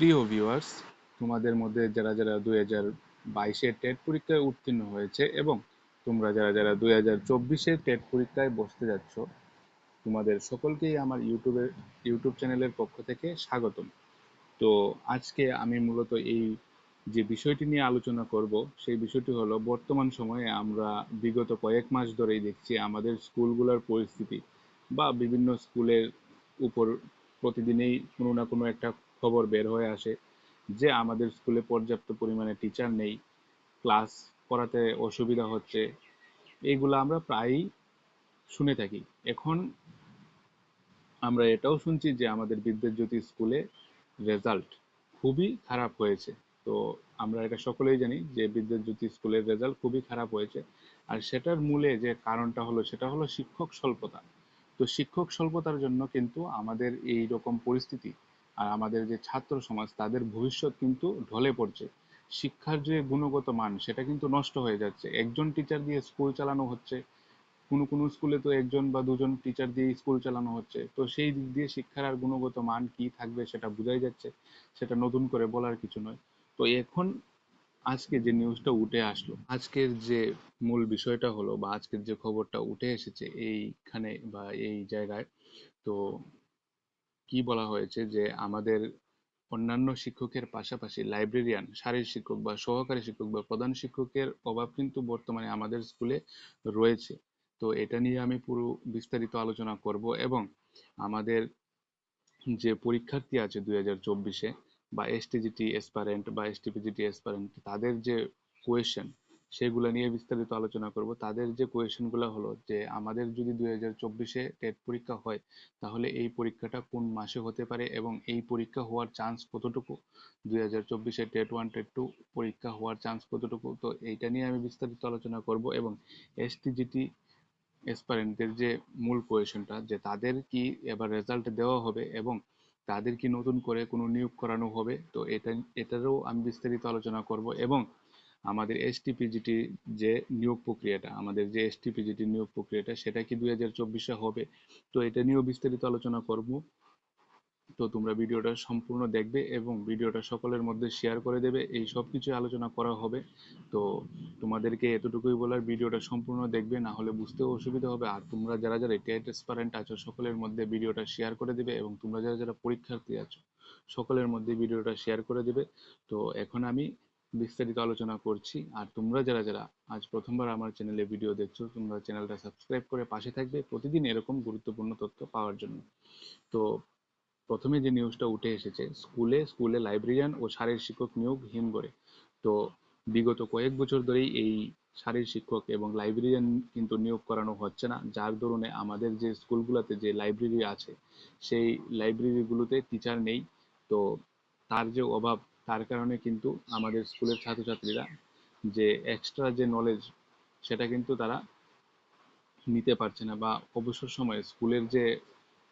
প্রিয় ভিউয়ার্স তোমাদের মধ্যে যারা যারা দুই হাজার বাইশের টেট পরীক্ষায় উত্তীর্ণ হয়েছে এবং তোমরা যারা যারা দুই হাজার চব্বিশের টেট পরীক্ষায় বসতে যাচ্ছ, তোমাদের সকলকেই আমার ইউটিউবের ইউটিউব চ্যানেলের পক্ষ থেকে স্বাগতম। তো আজকে আমি মূলত এই যে বিষয়টি নিয়ে আলোচনা করব, সেই বিষয়টি হলো বর্তমান সময়ে আমরা বিগত কয়েক মাস ধরেই দেখছি আমাদের স্কুলগুলোর পরিস্থিতি বা বিভিন্ন স্কুলের উপর প্রতিদিনই কোনো না কোনো একটা খবর বের হয়ে আসে যে আমাদের স্কুলে পর্যাপ্ত পরিমাণে টিচার নেই ক্লাস করাতে অসুবিধা হচ্ছে। এইগুলো আমরা প্রায়ই শুনে থাকি। এখন আমরা এটাও শুনছি যে আমাদের বিদ্যাজ্যোতি স্কুলে রেজাল্ট খুবই খারাপ হয়েছে। তো আমরা এটা সকলেই জানি যে বিদ্যাজ্যোতি স্কুলের রেজাল্ট খুবই খারাপ হয়েছে। আর সেটার মূলে যে কারণটা হলো, সেটা হলো শিক্ষক স্বল্পতা। তো শিক্ষক স্বল্পতার জন্য কিন্তু আমাদের এই রকম পরিস্থিতি আর আমাদের যে ছাত্র সমাজ, তাদের ভবিষ্যৎ কিন্তু ঢলে পড়ছে। শিক্ষার যে গুণগত মান, সেটা কিন্তু নষ্ট হয়ে যাচ্ছে। একজন টিচার দিয়ে স্কুল চালানো হচ্ছে, কোনো কোনো স্কুলে তো একজন বা দুজন টিচার দিয়ে স্কুল চালানো হচ্ছে। তো সেই দিক দিয়ে শিক্ষার আর গুণগত মান কি থাকবে সেটা বোঝাই যাচ্ছে, সেটা নতুন করে বলার কিছু নয়। তো এখন আজকে যে নিউজটা উঠে আসলো, আজকের যে মূল বিষয়টা হলো বা আজকের যে খবরটা উঠে এসেছে এইখানে বা এই জায়গায়, তো কি বলা হয়েছে যে আমাদের অন্যান্য শিক্ষকের পাশাপাশি লাইব্রেরিয়ান শারীর শিক্ষক বা সহকারী শিক্ষক বা প্রধান শিক্ষকের অভাব কিন্তু বর্তমানে আমাদের স্কুলে রয়েছে। তো এটা নিয়ে আমি পুরো বিস্তারিত আলোচনা করব এবং আমাদের যে পরীক্ষার্থী আছে দুই হাজার চব্বিশে বা এসটিজিটি এসপারেন্ট বা এসটিপিজিটি এসপারেন্ট তাদের যে কোয়েশ্চেন সেগুলো নিয়ে বিস্তারিত আলোচনা করব। তাদের যে কোয়েশ্চেনগুলো হলো যে, আমাদের যদি দুই হাজার চব্বিশে টেট পরীক্ষা হয়, তাহলে এই পরীক্ষাটা কোন মাসে হতে পারে এবং এই পরীক্ষা হওয়ার চান্স কতটুকু? দুই হাজার চব্বিশে টেট ওয়ান টেট টু পরীক্ষা হওয়ার চান্স কতটুকু? তো এইটা নিয়ে আমি বিস্তারিত আলোচনা করব এবং এসটিজিটি এসপারেন্টদের যে মূল কোয়েশনটা যে তাদের কি এবার রেজাল্ট দেওয়া হবে এবং তাদের কি নতুন করে কোনো নিয়োগ করানো হবে? তো এটা, এটারও আমি বিস্তারিত আলোচনা করব এবং আমাদের এসটিপিজিটি যে নিয়োগ প্রক্রিয়াটা, আমাদের যে এসটিপিজিটি নিয়োগ প্রক্রিয়াটা, সেটা কি দুই হাজার চব্বিশে হবে? তো এটা নিয়েও বিস্তারিত আলোচনা করব। তো তোমরা ভিডিওটা সম্পূর্ণ দেখবে এবং ভিডিওটা সকলের মধ্যে শেয়ার করে দেবে। এই সব কিছু আলোচনা করা হবে। তো তোমাদেরকে এতটুকুই বলার, ভিডিওটা সম্পূর্ণ দেখবে, না হলে বুঝতেও অসুবিধা হবে। আর তোমরা যারা যারা টেট এক্সপারেন্ট আছো, সকলের মধ্যে ভিডিওটা শেয়ার করে দেবে এবং তোমরা যারা যারা পরীক্ষার্থী আছো, সকলের মধ্যে ভিডিওটা শেয়ার করে দেবে। তো এখন আমি বিস্তারিত আলোচনা করছি। আর তোমরা যারা যারা আজ প্রথমবার আমার চ্যানেলে ভিডিও দেখছ, তোমরা চ্যানেলটা সাবস্ক্রাইব করে পাশে থাকবে প্রতিদিন এরকম গুরুত্বপূর্ণ তথ্য পাওয়ার জন্য। তো প্রথমে যে নিউজটা উঠে এসেছে স্কুলে স্কুলে লাইব্রেরিয়ান ও শারীর শিক্ষক নিয়োগ হিমঘরে তো বিগত কয়েক বছর ধরেই এই শারীর শিক্ষক এবং লাইব্রেরিয়ান কিন্তু নিয়োগ করানো হচ্ছে না। যার দরুনে আমাদের যে স্কুলগুলোতে যে লাইব্রেরি আছে, সেই লাইব্রেরিগুলোতে টিচার নেই। তো তার যে অভাব তার কারণে কিন্তু আমাদের স্কুলের ছাত্রছাত্রীরা যে এক্সট্রা যে নলেজ সেটা কিন্তু তারা নিতে পারছে না বা অবসর সময়ে স্কুলের যে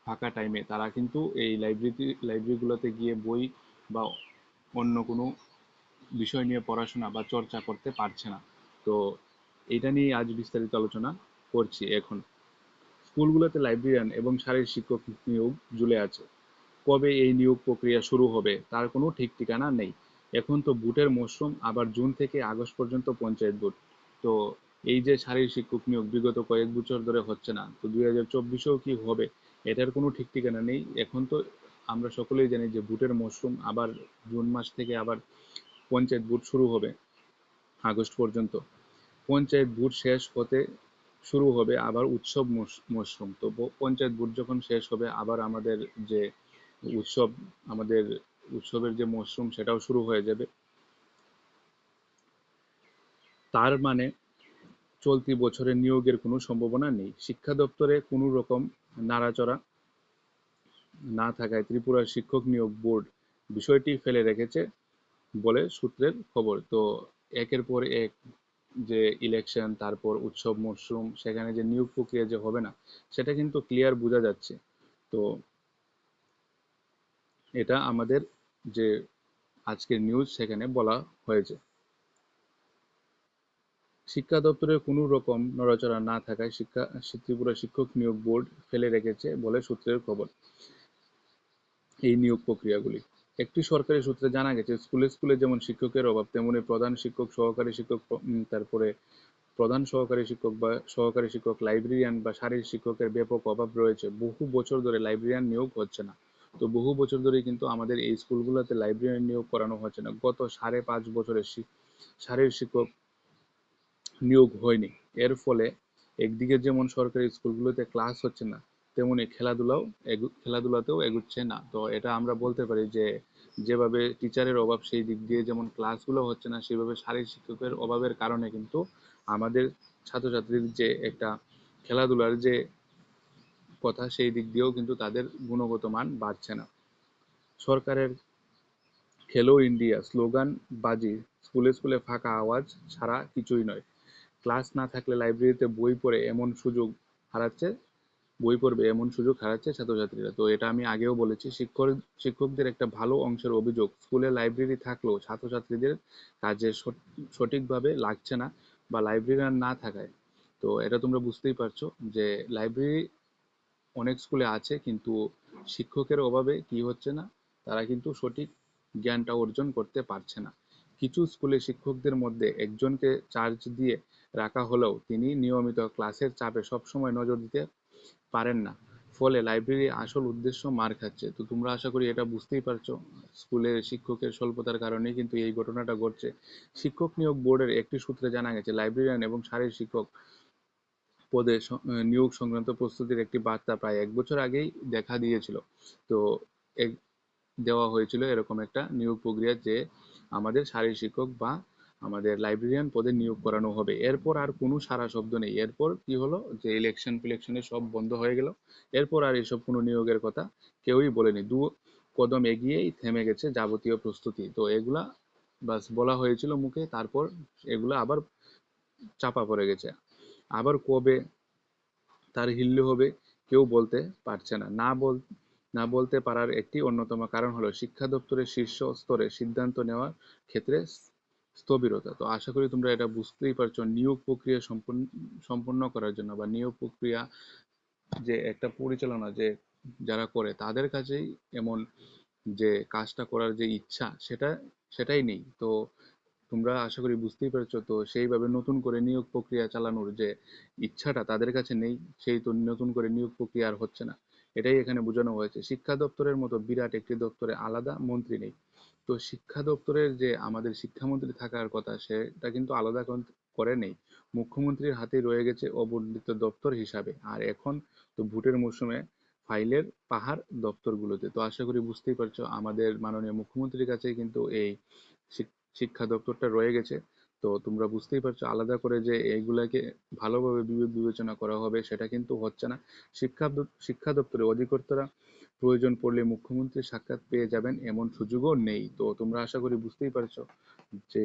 ফাঁকা টাইমে তারা কিন্তু এই লাইব্রেরি লাইব্রেরিগুলোতে গিয়ে বই বা অন্য কোনো বিষয় নিয়ে পড়াশোনা বা চর্চা করতে পারছে না। তো এটা নিয়ে আজ বিস্তারিত আলোচনা করছি এখন। স্কুলগুলোতে লাইব্রেরিয়ান এবং শারীরিক শিক্ষক নিয়োগ ঝুলে আছে। কবে এই নিয়োগ প্রক্রিয়া শুরু হবে, তার কোনো ঠিক ঠিকানা নেই। এখন তো বুটের মরশুম, আবার জুন থেকে আগস্ট পর্যন্ত পঞ্চায়েত ভোট তো এই যে শারীর শিক্ষক নিয়োগ বিগত কয়েক বছর ধরে হচ্ছে না, তো দুই হাজার চব্বিশেও কি হবে? এটার কোনো ঠিক ঠিকানা নেই। এখন তো আমরা সকলেই জানি যে বুটের মরশুম, আবার জুন মাস থেকে আবার পঞ্চায়েত ভোট শুরু হবে, আগস্ট পর্যন্ত। পঞ্চায়েত ভোট শেষ হতে শুরু হবে আবার উৎসব মরশুম। তো পঞ্চায়েত ভোট যখন শেষ হবে, আবার আমাদের যে উৎসব, আমাদের উৎসবের যে মরশুম, সেটাও শুরু হয়ে যাবে। তার মানে চলতি বছরে নিয়োগের কোনো সম্ভাবনা নেই। শিক্ষা দপ্তরে কোনো রকম নাড়াচড়া না থাকায় ত্রিপুরা শিক্ষক নিয়োগ বোর্ড বিষয়টি ফেলে রেখেছে বলে সূত্রের খবর। তো একের পর এক যে ইলেকশন তারপর উৎসব, মরশুম, সেখানে যে নিয়োগ প্রক্রিয়া যে হবে না, সেটা কিন্তু ক্লিয়ার বোঝা যাচ্ছে। তো এটা আমাদের যে আজকের নিউজ সেখানে বলা হয়েছে। শিক্ষা দপ্তরে কোনো রকম নড়াচড়া না থাকায় শিক্ষা, ত্রিপুরা শিক্ষক নিয়োগ বোর্ড ফেলে রেখেছে বলে সূত্রের খবর এই নিয়োগ প্রক্রিয়াগুলি। একটি সরকারি সূত্রে জানা গেছে, স্কুলে স্কুলে যেমন শিক্ষকের অভাব, তেমনি প্রধান শিক্ষক, সহকারী শিক্ষক তারপরে প্রধান সহকারী শিক্ষক বা সহকারী শিক্ষক লাইব্রেরিয়ান বা শারীরিক শিক্ষকের ব্যাপক অভাব রয়েছে। বহু বছর ধরে লাইব্রেরিয়ান নিয়োগ হচ্ছে না। তো বহু বছর ধরেই কিন্তু আমাদের এই স্কুলগুলোতে লাইব্রেরিয়ান নিয়োগ করানো হচ্ছে না। গত সাড়ে পাঁচ বছরের শি- শিক্ষক নিয়োগ হয়নি। এর ফলে একদিকে যেমন সরকারি স্কুলগুলোতে ক্লাস হচ্ছে না, তেমনি খেলাধুলাও খেলাধুলাতেও এগুচ্ছে না। তো এটা আমরা বলতে পারি যে, যেভাবে টিচারের অভাব সেই দিক দিয়ে যেমন ক্লাসগুলো হচ্ছে না, সেভাবে শারীর শিক্ষকের অভাবের কারণে কিন্তু আমাদের ছাত্রছাত্রীর যে একটা খেলাধুলার যে কথা সেই দিক দিয়েও কিন্তু তাদের গুণগত মান বাড়ছে না। সরকারের খেলো ইন্ডিয়া স্লোগান বাজি, স্কুলে স্কুলে ফাঁকা আওয়াজ ছাড়া কিছুই নয়। ক্লাস না থাকলে লাইব্রেরিতে বই পড়ে এমন সুযোগ হারাচ্ছে, বই পড়বে এমন সুযোগ হারাচ্ছে ছাত্রছাত্রীরা। তো এটা আমি আগেও বলেছি শিক্ষক শিক্ষকদের একটা ভালো অংশের অভিযোগ, স্কুলে লাইব্রেরি থাকলেও ছাত্রছাত্রীদের কাজে সঠ- সঠিকভাবে লাগছে না বা লাইব্রেরিয়ান না থাকায়। তো এটা তোমরা বুঝতেই পারছ যে লাইব্রেরি অনেক স্কুলে আছে, কিন্তু শিক্ষকের অভাবে কি হচ্ছে না, তারা কিন্তু সঠিক জ্ঞানটা অর্জন করতে পারছে না। কিছু স্কুলে শিক্ষকদের মধ্যে একজনকে চার্জ দিয়ে রাখা হলেও তিনি নিয়মিত ক্লাসের চাপে সবসময় নজর দিতে পারেন না। ফলে লাইব্রেরি আসল উদ্দেশ্য মার খাচ্ছে। তো তোমরা আশা করি এটা বুঝতেই পারছ। স্কুলের শিক্ষকের স্বল্পতার কারণেই কিন্তু এই ঘটনাটা ঘটছে। শিক্ষক নিয়োগ বোর্ডের একটি সূত্রে জানা গেছে লাইব্রেরিয়ান এবং শারীর শিক্ষক পদে নিয়োগ সংক্রান্ত প্রস্তুতির একটি বার্তা প্রায় এক বছর আগেই দেখা দিয়েছিল। তো দেওয়া হয়েছিল এরকম একটা নিয়োগ প্রক্রিয়া যে আমাদের শারীর শিক্ষক বা আমাদের লাইব্রেরিয়ান পদে নিয়োগ করানো হবে। এরপর আর কোনো সারা শব্দ নেই। এরপর কি হলো? যে ইলেকশন ফিলেকশনে সব বন্ধ হয়ে গেল। এরপর আর এসব কোনো নিয়োগের কথা কেউই বলেনি। দু কদম এগিয়েই থেমে গেছে যাবতীয় প্রস্তুতি। তো এগুলা বাস বলা হয়েছিল মুখে, তারপর এগুলা আবার চাপা পড়ে গেছে। আবার কবে তার হিল্লে হবে কেউ বলতে পারছে না। না বল, না বলতে পারার একটি অন্যতম কারণ হলো শিক্ষা দপ্তরের শীর্ষ স্তরে সিদ্ধান্ত নেওয়ার ক্ষেত্রে স্থবিরতা। তো আশা করি তোমরা এটা বুঝতেই পারছ, নিয়োগ প্রক্রিয়া সম্পূর্ণ সম্পূর্ণ করার জন্য বা নিয়োগ প্রক্রিয়া যে একটা পরিচালনা যে যারা করে তাদের কাছেই এমন যে কাজটা করার যে ইচ্ছা সেটা, সেটাই নেই। তো তোমরা আশা করি বুঝতেই পেরেছ, তো সেইভাবে নতুন করে নিয়োগ প্রক্রিয়া চালানোর যে ইচ্ছাটা তাদের কাছে নেই, সেই তো নতুন করে নিয়োগ প্রক্রিয়া আর হচ্ছে না। এটাই এখানে বোঝানো হয়েছে। শিক্ষা দপ্তরের মতো বিরাট একটি দপ্তরে আলাদা মন্ত্রী নেই। তো শিক্ষা দপ্তরের যে আমাদের শিক্ষামন্ত্রী থাকার কথা, সেটা কিন্তু আলাদা করে নেই। মুখ্যমন্ত্রীর হাতে রয়ে গেছে অবর্ণিত দপ্তর হিসাবে। আর এখন তো ভোটের মৌসুমে ফাইলের পাহাড় দপ্তরগুলোতে। তো আশা করি বুঝতেই পারছ, আমাদের মাননীয় মুখ্যমন্ত্রীর কাছে কিন্তু এই শিক্ষা দপ্তরটা রয়ে গেছে। তো তোমরা বুঝতেই পারছ, আলাদা করে যে এইগুলাকে ভালোভাবে বিবেক বিবেচনা করা হবে সেটা কিন্তু হচ্ছে না। শিক্ষা শিক্ষা দপ্তরে অধিকর্তারা প্রয়োজন পড়লে মুখ্যমন্ত্রীর সাক্ষাৎ পেয়ে যাবেন এমন সুযোগও নেই। তো তোমরা আশা করি বুঝতেই পারছ যে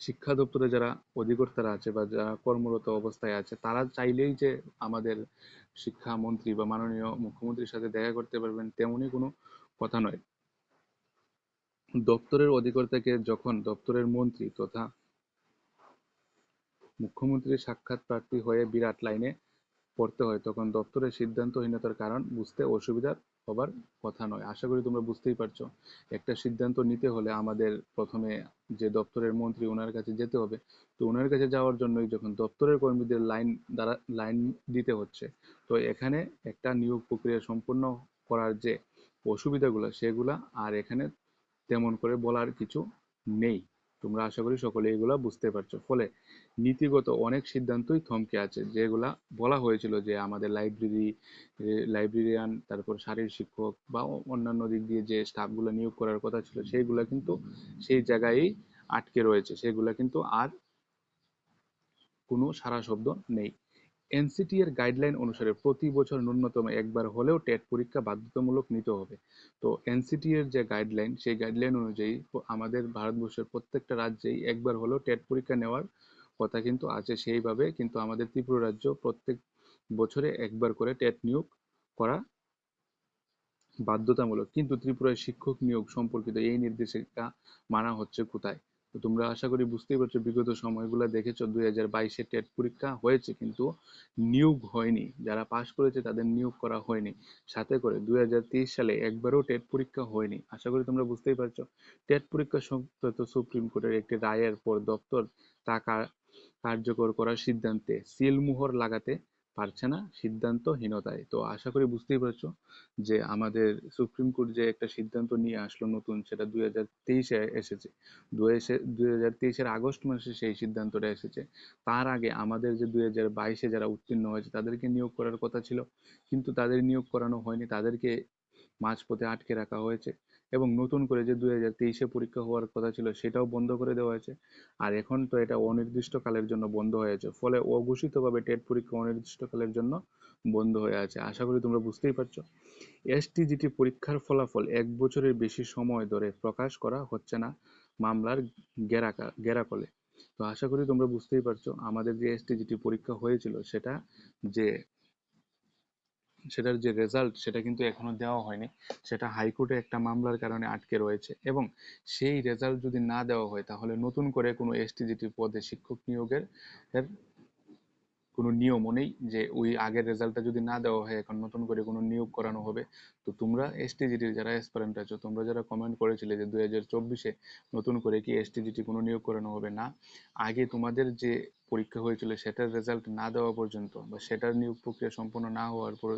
শিক্ষা দপ্তরে যারা অধিকর্তারা আছে বা যারা কর্মরত অবস্থায় আছে, তারা চাইলেই যে আমাদের শিক্ষামন্ত্রী বা মাননীয় মুখ্যমন্ত্রীর সাথে দেখা করতে পারবেন, তেমনই কোনো কথা নয়। দপ্তরের অধিকর্তাকে যখন দপ্তরের মন্ত্রী তথা মুখ্যমন্ত্রীর সাক্ষাৎ প্রার্থী হয়ে বিরাট লাইনে পড়তে হয়, তখন দপ্তরের সিদ্ধান্তহীনতার কারণ বুঝতে অসুবিধার হবার কথা নয়। আশা করি তোমরা বুঝতেই পারছ। একটা সিদ্ধান্ত নিতে হলে আমাদের প্রথমে যে দপ্তরের মন্ত্রী ওনার কাছে যেতে হবে। তো ওনার কাছে যাওয়ার জন্যই যখন দপ্তরের কর্মীদের লাইন দ্বারা লাইন দিতে হচ্ছে, তো এখানে একটা নিয়োগ প্রক্রিয়া সম্পূর্ণ করার যে অসুবিধাগুলো, সেগুলা আর এখানে তেমন করে বলার কিছু নেই। তোমরা আশা করি সকলে এগুলা বুঝতে পারছ। ফলে নীতিগত অনেক সিদ্ধান্তই থমকে আছে, যেগুলা বলা হয়েছিল যে আমাদের লাইব্রেরি লাইব্রেরিয়ান তারপর শারীর শিক্ষক বা অন্যান্য দিক দিয়ে যে স্টাফগুলো নিয়োগ করার কথা ছিল, সেইগুলা কিন্তু সেই জায়গায়ই আটকে রয়েছে। সেগুলা কিন্তু আর কোনো সারা শব্দ নেই। এনসিটি এর গাইডলাইন অনুসারে প্রতি বছর ন্যূনতম একবার হলেও টেট পরীক্ষা বাধ্যতামূলক নিতে হবে। তো এনসিটি এর যে গাইডলাইন সেই গাইডলাইন অনুযায়ী আমাদের ভারতবর্ষের প্রত্যেকটা রাজ্যেই একবার হলেও টেট পরীক্ষা নেওয়ার কথা কিন্তু আছে সেইভাবে, কিন্তু আমাদের ত্রিপুরা রাজ্য প্রত্যেক বছরে একবার করে টেট নিয়োগ করা বাধ্যতামূলক। কিন্তু ত্রিপুরায় শিক্ষক নিয়োগ সম্পর্কিত এই নির্দেশিকা মানা হচ্ছে কোথায়? তো তোমরা আশা করি বুঝতেই পারছ, বিগত সময়গুলো দেখেছ, দুই হাজার বাইশে টেট পরীক্ষা হয়েছে কিন্তু নিয়োগ হয়নি। যারা পাশ করেছে তাদের নিয়োগ করা হয়নি। সাথে করে দুই হাজার তেইশ সালে একবারও টেট পরীক্ষা হয়নি। আশা করি তোমরা বুঝতেই পারছ। টেট পরীক্ষা সংক্রান্ত সুপ্রিম কোর্টের একটি রায়ের পর দপ্তর তা কা- কার্যকর করার সিদ্ধান্তে সিলমোহর লাগাতে পারছে না সিদ্ধান্তহীনতায়। তো আশা করি বুঝতেই পারছ যে আমাদের সুপ্রিম কোর্ট যে একটা সিদ্ধান্ত নিয়ে আসলো নতুন, সেটা দুই হাজার তেইশে এসেছে। দুই হাজার তেইশের আগস্ট মাসে সেই সিদ্ধান্তটা এসেছে। তার আগে আমাদের যে দুই হাজার বাইশে যারা উত্তীর্ণ হয়েছে, তাদেরকে নিয়োগ করার কথা ছিল। কিন্তু তাদের নিয়োগ করানো হয়নি। তাদেরকে মাঝপথে আটকে রাখা হয়েছে। এবং নতুন করে যে দুই হাজার তেইশে পরীক্ষা হওয়ার কথা ছিল সেটাও বন্ধ করে দেওয়া হয়েছে। আর এখন তো এটা অনির্দিষ্টকালের জন্য বন্ধ হয়েছে ফলে অঘোষিতভাবে টেট পরীক্ষা অনির্দিষ্টকালের জন্য বন্ধ হয়ে আছে। আশা করি তোমরা বুঝতেই পারছ। এসটিজিটি পরীক্ষার ফলাফল এক বছরের বেশি সময় ধরে প্রকাশ করা হচ্ছে না মামলার গেরাকা, গেরাকলে। তো আশা করি তোমরা বুঝতেই পারছ, আমাদের যে এসটিজিটি পরীক্ষা হয়েছিল সেটা যে সেটার যে রেজাল্ট সেটা কিন্তু এখনও দেওয়া হয়নি। সেটা হাইকোর্টে একটা মামলার কারণে আটকে রয়েছে এবং সেই রেজাল্ট যদি না দেওয়া হয়, তাহলে নতুন করে কোনো এসটিজিটি পদে শিক্ষক নিয়োগের কোনো নিয়মও নেই যে ওই আগের রেজাল্টটা যদি না দেওয়া হয়, এখন নতুন করে কোনো নিয়োগ করানো হবে, তো তোমরা এসটিজিটির যারা অ্যাসপারেন্ট আছো, তোমরা যারা কমেন্ট করেছিলে যে দুই হাজার চব্বিশে নতুন করে কি এসটিজিটি কোনো নিয়োগ করানো হবে না, আগে তোমাদের যে পরীক্ষা হয়েছিল সেটার রেজাল্ট না দেওয়া পর্যন্ত বা সেটার নিয়োগ প্রক্রিয়া সম্পূর্ণ না হওয়ার পর,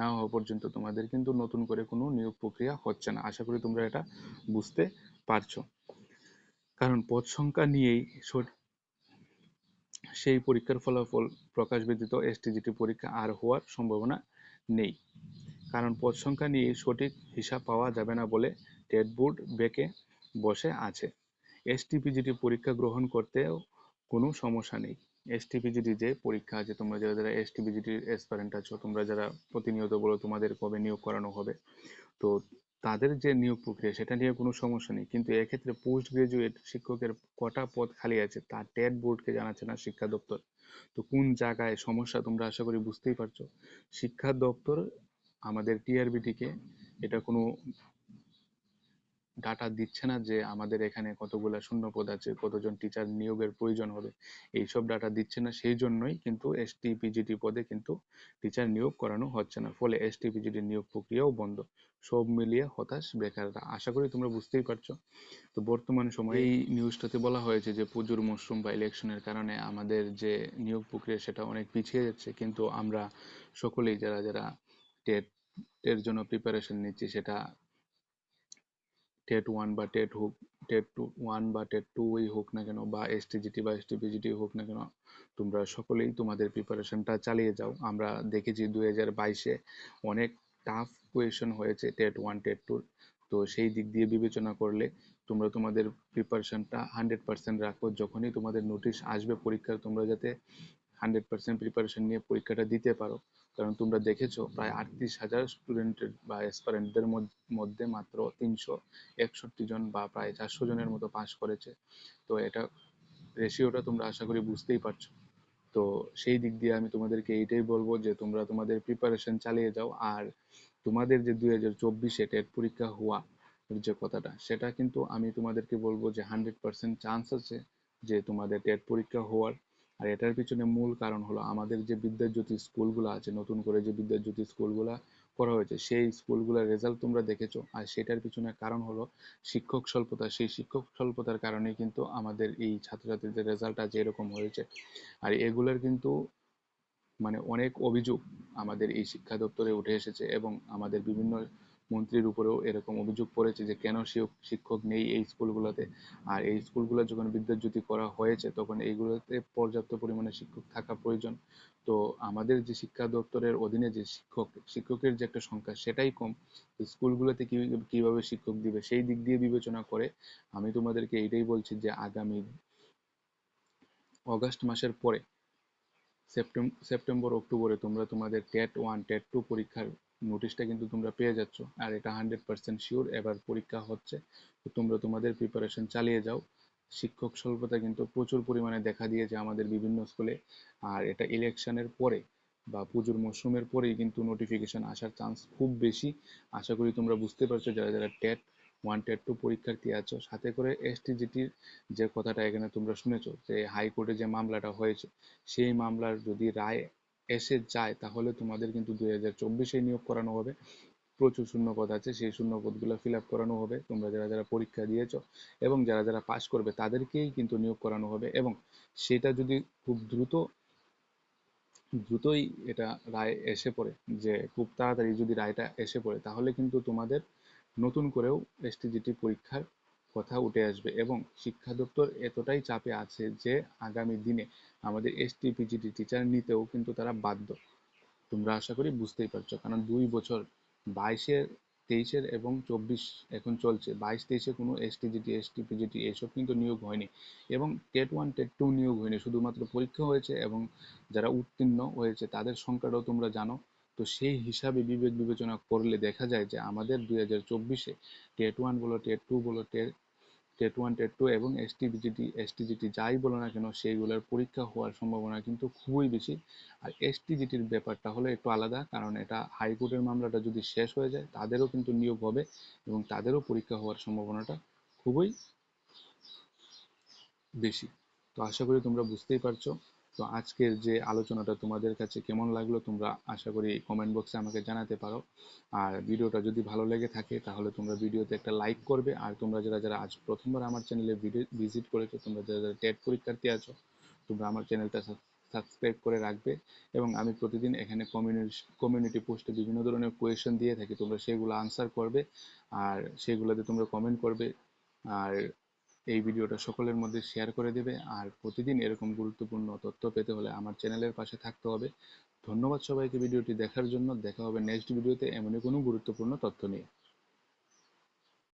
না হওয়া পর্যন্ত তোমাদের কিন্তু নতুন করে কোনো নিয়োগ প্রক্রিয়া হচ্ছে না। আশা করি তোমরা এটা বুঝতে পারছ। কারণ পদ সংখ্যা নিয়েই সেই পরীক্ষার ফলাফল প্রকাশ ব্যতীত এসটিজিটি পরীক্ষা আর হওয়ার সম্ভাবনা নেই। কারণ পদ সংখ্যা নিয়ে সঠিক হিসাব পাওয়া যাবে না বলে টেট বোর্ড বেঁকে বসে আছে। এসটিপিজিটি পরীক্ষা গ্রহণ করতেও কোনো সমস্যা নেই। এসটিপিজিটি যে পরীক্ষা আছে, তোমরা যারা যারা এসটিপিজিটির এসপারেন্ট আছো, তোমরা যারা প্রতিনিয়ত বলো তোমাদের কবে নিয়োগ করানো হবে, তো তাদের যে নিয়োগ প্রক্রিয়া, সেটা নিয়ে কোনো সমস্যা নেই। কিন্তু এক্ষেত্রে পোস্ট গ্রাজুয়েট শিক্ষকের কটা পদ খালি আছে তা টেট বোর্ডকে জানাচ্ছে না শিক্ষা দপ্তর। তো কোন জায়গায় সমস্যা তোমরা আশা করি বুঝতেই পারছ। শিক্ষা দপ্তর আমাদের টিআরবিটিকে এটা কোনো ডাটা দিচ্ছে না যে আমাদের এখানে কতগুলো শূন্যপদ আছে, কতজন টিচার নিয়োগের প্রয়োজন হবে। এইসব ডাটা দিচ্ছে না সেই জন্যই কিন্তু এসটিপিজিটি পদে কিন্তু টিচার নিয়োগ করানো হচ্ছে না। ফলে এসটিপিজিটি নিয়োগ প্রক্রিয়াও বন্ধ। সব মিলিয়ে হতাশ বেকাররা। আশা করি তোমরা বুঝতেই পারছ। তো বর্তমান সময়ে এই নিউজটাতে বলা হয়েছে যে পুজোর মরশুম বা ইলেকশনের কারণে আমাদের যে নিয়োগ প্রক্রিয়া সেটা অনেক পিছিয়ে যাচ্ছে। কিন্তু আমরা সকলেই যারা যারা টেট এর জন্য প্রিপারেশন নিচ্ছি সেটা টেট ওয়ান বা টেট হোক টেট টু, ওয়ান বা টেট টুই হোক না কেন বা এসটিজিটি বা এসটিপিজিটি হোক না কেন, তোমরা সকলেই তোমাদের প্রিপারেশনটা চালিয়ে যাও। আমরা দেখেছি দুই হাজার বাইশে অনেক টাফ কোয়েশন হয়েছে টেট ওয়ান, টেট টুর তো সেই দিক দিয়ে বিবেচনা করলে তোমরা তোমাদের প্রিপারেশনটা হান্ড্রেড পার্সেন্ট রাখো। যখনই তোমাদের নোটিশ আসবে পরীক্ষার, তোমরা যাতে হান্ড্রেড পার্সেন্ট প্রিপারেশন নিয়ে পরীক্ষাটা দিতে পারো। কারণ তোমরা দেখেছ, প্রায় আটত্রিশ হাজার স্টুডেন্টের বা অ্যাসপারেন্টদের মধ্যে মাত্র তিনশো একষট্টি জন বা প্রায় চারশো জনের মতো পাস করেছে। তো এটা রেশিওটা তোমরা আশা করি বুঝতেই পারছ। তো সেই দিক দিয়ে আমি তোমাদেরকে এইটাই বলব যে, তোমরা তোমাদের প্রিপারেশন চালিয়ে যাও। আর তোমাদের যে দুই হাজার চব্বিশে টেট পরীক্ষা হওয়া যে কথাটা, সেটা কিন্তু আমি তোমাদেরকে বলব যে হান্ড্রেড পার্সেন্ট চান্স আছে যে তোমাদের টেট পরীক্ষা হওয়ার। আর এটার পিছনে মূল কারণ হলো আমাদের যে বিদ্যাজ্যোতি স্কুলগুলো আছে, নতুন করে যে বিদ্যাজ্যোতি স্কুলগুলা করা হয়েছে, সেই স্কুলগুলোর রেজাল্ট তোমরা দেখেছ। আর সেটার পিছনে কারণ হলো শিক্ষক স্বল্পতা, সেই শিক্ষক স্বল্পতার কারণে কিন্তু আমাদের এই ছাত্রছাত্রীদের রেজাল্ট আজ এরকম হয়েছে। আর এগুলোর কিন্তু মানে অনেক অভিযোগ আমাদের এই শিক্ষা দপ্তরে উঠে এসেছে এবং আমাদের বিভিন্ন মন্ত্রীর উপরেও এরকম অভিযোগ পড়েছে যে কেন শিক্ষক নেই এই স্কুলগুলোতে? আর এই স্কুলগুলো যখন বিদ্যাজ্যোতি করা হয়েছে, তখন এইগুলোতে পর্যাপ্ত পরিমাণে শিক্ষক থাকা প্রয়োজন। তো আমাদের যে শিক্ষা দপ্তরের অধীনে যে শিক্ষক, শিক্ষকের যে একটা সংখ্যা সেটাই কম। স্কুলগুলোতে কীভাবে শিক্ষক দিবে সেই দিক দিয়ে বিবেচনা করে আমি তোমাদেরকে এইটাই বলছি যে আগামী অগাস্ট মাসের পরে সেপ্টেম্বর, অক্টোবরে তোমরা তোমাদের টেট ওয়ান, টেট টু পরীক্ষার নোটিশটা কিন্তু তোমরা পেয়ে যাচ্ছ, আর এটা হান্ড্রেড পার্সেন্ট শিওর এবার পরীক্ষা হচ্ছে। তো তোমরা তোমাদের প্রিপারেশন চালিয়ে যাও। শিক্ষক স্বল্পতা কিন্তু প্রচুর পরিমাণে দেখা দিয়েছে আমাদের বিভিন্ন স্কুলে, আর এটা ইলেকশনের পরে বা পুজোর মরশুমের পরেই কিন্তু নোটিফিকেশন আসার চান্স খুব বেশি। আশা করি তোমরা বুঝতে পারছ, যারা যারা টেট ওয়ান টেট টু পরীক্ষার্থী আছো, সাথে করে এসটিজিটির যে কথাটা এখানে তোমরা শুনেছো, যে হাইকোর্টে যে মামলাটা হয়েছে, সেই মামলার যদি রায় এসে যায়, তাহলে তোমাদের কিন্তু দুই হাজার চব্বিশে নিয়োগ করানো হবে। প্রচুর শূন্যপদ আছে, সেই শূন্যপদগুলো ফিল আপ করানো হবে। তোমরা যারা যারা পরীক্ষা দিয়েছ এবং যারা যারা পাশ করবে, তাদেরকেই কিন্তু নিয়োগ করানো হবে এবং সেটা যদি খুব দ্রুত, দ্রুতই এটা রায় এসে পড়ে, যে খুব তাড়াতাড়ি যদি রায়টা এসে পড়ে, তাহলে কিন্তু তোমাদের নতুন করেও এসটিজিটি পরীক্ষার কথা উঠে আসবে এবং শিক্ষা দপ্তর এতটাই চাপে আছে যে আগামী দিনে আমাদের এসটি পিজিটি টিচার নিতেও কিন্তু তারা বাধ্য। তোমরা আশা করি বুঝতেই পারছ, কারণ দুই বছর বাইশের তেইশের এবং চব্বিশ এখন চলছে, বাইশ, তেইশে কোনো এসটিজিটি এসটি পিজিটি এসব কিন্তু নিয়োগ হয়নি এবং টেট ওয়ান, টেট টু নিয়োগ হয়নি, শুধুমাত্র পরীক্ষা হয়েছে এবং যারা উত্তীর্ণ হয়েছে তাদের সংখ্যাটাও তোমরা জানো। তো সেই হিসাবে বিবেক বিবেচনা করলে দেখা যায় যে আমাদের দুই হাজার চব্বিশে টেট ওয়ান বলো, টেট টু বলো, টেট ওয়ান, টেট টু এবং এসটি বিজিটি এসটিজিটি যাই বলো না কেন সেইগুলোর পরীক্ষা হওয়ার সম্ভাবনা কিন্তু খুবই বেশি। আর এসটিজিটির ব্যাপারটা হলো একটু আলাদা, কারণ এটা হাইকোর্টের মামলাটা যদি শেষ হয়ে যায় তাদেরও কিন্তু নিয়োগ হবে এবং তাদেরও পরীক্ষা হওয়ার সম্ভাবনাটা খুবই বেশি। তো আশা করি তোমরা বুঝতেই পারছ। তো আজকের যে আলোচনাটা তোমাদের কাছে কেমন লাগল, তোমরা আশা করি কমেন্ট বক্সে আমাকে জানাতে পারো। আর ভিডিওটা যদি ভালো লেগে থাকে, তাহলে তোমরা ভিডিওতে একটা লাইক করবে। আর তোমরা যারা যারা আজ প্রথমবার আমার চ্যানেলে ভিডিও ভিজিট করেছ, তোমরা যারা যারা টেট পরীক্ষার্থী আছো, তোমরা আমার চ্যানেলটা সাবস্ক্রাইব করে রাখবে। এবং আমি প্রতিদিন এখানে কমিউনিটি কমিউনিটি পোস্টে বিভিন্ন ধরনের কোয়েশন দিয়ে থাকি, তোমরা সেগুলো আনসার করবে। আর সেগুলোতে তোমরা কমেন্ট করবে। আর এই ভিডিওটা সকলের মধ্যে শেয়ার করে দেবে। আর প্রতিদিন এরকম গুরুত্বপূর্ণ তথ্য পেতে হলে আমার চ্যানেলের পাশে থাকতে হবে। ধন্যবাদ সবাইকে ভিডিওটি দেখার জন্য। দেখা হবে নেক্সট ভিডিওতে এমনই কোনো গুরুত্বপূর্ণ তথ্য নিয়ে।